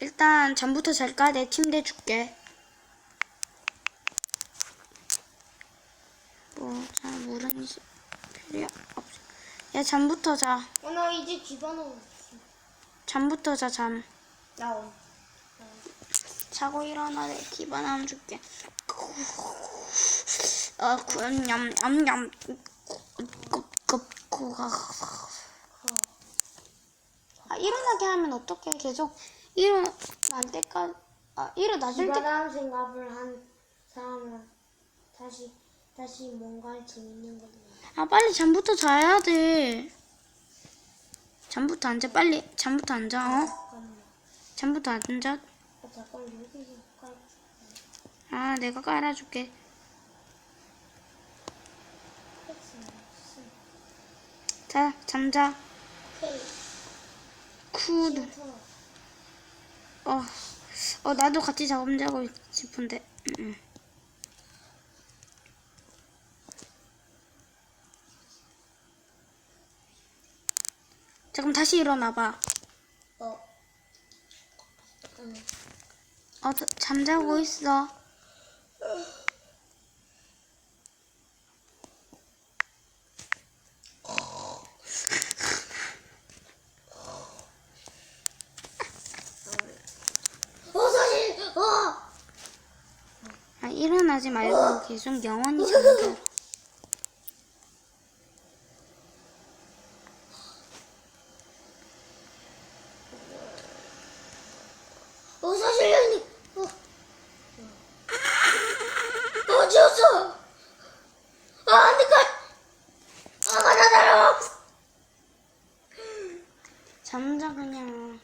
일단 잠부터 잘까? 내 침대 줄게. 뭐, 잘 물은 필요 없어. 야, 잠부터 자. 어, 나 이제 집어넣어. 잠부터 자, 잠. 나 어. 자고 일어나 내 기반 안 줄게. 어, 그, 냠, 냠, 냠. 굽, 굽, 굽, 굽. 일어나게 하면 어떡해. 계속 일어날 때까지, 아, 일어나질 때. 집어넣은 생각을 한 사람은 다시 다시 뭔가 재밌는 걸 해. 아, 빨리 잠부터 자야 돼. 잠부터 앉아, 빨리. 잠부터 앉아, 어? 잠깐만. 잠부터 앉아. 아, 잠깐 여기서 깔. 아, 내가 깔아줄게. 자, 잠자. 쿠드. 터 어, 어, 나도 같이 잠 자고 싶은데. 음, 음. 자, 그럼 다시 일어나봐. 어. 어, 저- 잠자고 있어. 어 사실 어. 아, 일어나지 말고 계속 영원히 잠자. 어 사실 형님. 어. 어 지웠어. 아 안 돼 가. 아가 나 따라와. 잠자, 그냥.